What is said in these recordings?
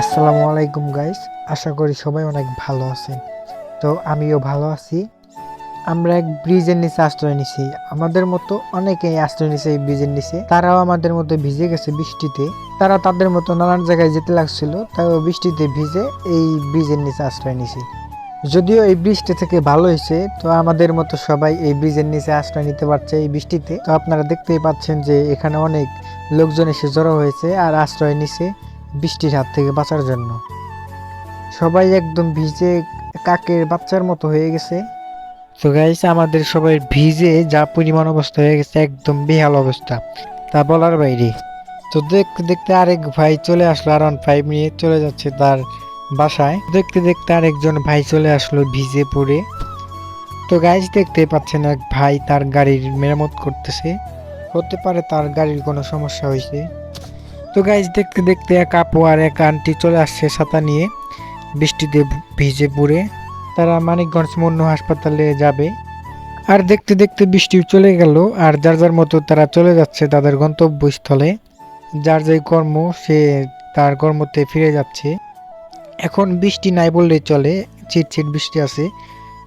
আসসালামু আলাইকুম গাইস আশা করি সবাই অনেক ভালো আছেন। তো আমিও ভালো আছি। আমরা এক ব্রিজের নিচে আশ্রয় নিছি। আমাদের মতো অনেকেই আশ্রয় নিছে এই ব্রিজের নিচে। তারাও আমাদের মতো ভিজে গেছে বৃষ্টিতে। তারা তাদের মতো নানান জায়গায় যেতে লাগছিল। তাও বৃষ্টিতে ভিজে এই ব্রিজের নিচে আশ্রয় নিছি। যদিও এই বৃষ্টি থেকে ভালো হয়েছে, তো আমাদের মতো সবাই এই ব্রিজের নিচে আশ্রয় নিতে পারছে এই বৃষ্টিতে। তো আপনারা দেখতেই পাচ্ছেন যে এখানে অনেক লোকজন এসে জড়ো হয়েছে আর আশ্রয় নিছে। বৃষ্টির হাত থেকে বাঁচার জন্য। সবাই একদম ভিজে কাকের বাচ্চার মতো হয়ে গেছে। তো গাইস আমাদের সবাই ভিজে যা পরিমাণ অবস্থা হয়ে গেছে, একদম বেহাল অবস্থা। তা বলার বাইরে। তো দেখতে দেখতে আরেক ভাই চলে আসলো আর ফাইভ নিয়ে চলে যাচ্ছে তার বাসায়। দেখতে দেখতে আরেকজন ভাই চলে আসলো ভিজে পড়ে। তো গাইস দেখতে পাচ্ছেন এক ভাই তার গাড়ির মেরামত করতেছে। হতে পারে তার গাড়ির কোনো সমস্যা হয়েছে। তো গাইজ দেখতে দেখতে এক আপু আর এক আন্টি চলে আসছে ছাতা নিয়ে। বৃষ্টিতে ভিজে পড়ে। তারা মানিকগঞ্জ মন্য হাসপাতালে যাবে। আর দেখতে দেখতে বৃষ্টি চলে গেল, আর যার যার মতো তারা চলে যাচ্ছে তাদের গন্তব্যস্থলে। যার যে কর্ম, সে তার কর্মতে ফিরে যাচ্ছে। এখন বৃষ্টি নাই বললেই চলে চিটচিট বৃষ্টি আছে।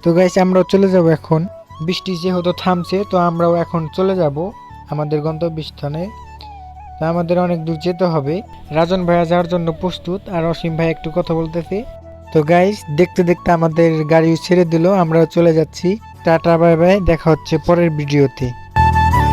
তো গাইজ আমরাও চলে যাব এখন। বৃষ্টি যেহেতু থামছে, তো আমরাও এখন চলে যাব আমাদের গন্তব্যস্থানে। তা আমাদের অনেক দূর যেতে হবে। রাজন ভাইয়া যাওয়ার জন্য প্রস্তুত, আর অসীম ভাই একটু কথা বলতেছে। তো গাইস দেখতে দেখতে আমাদের গাড়ি ছেড়ে দিল, আমরা চলে যাচ্ছি। টাটা বাই বাই দেখা হচ্ছে পরের ভিডিওতে।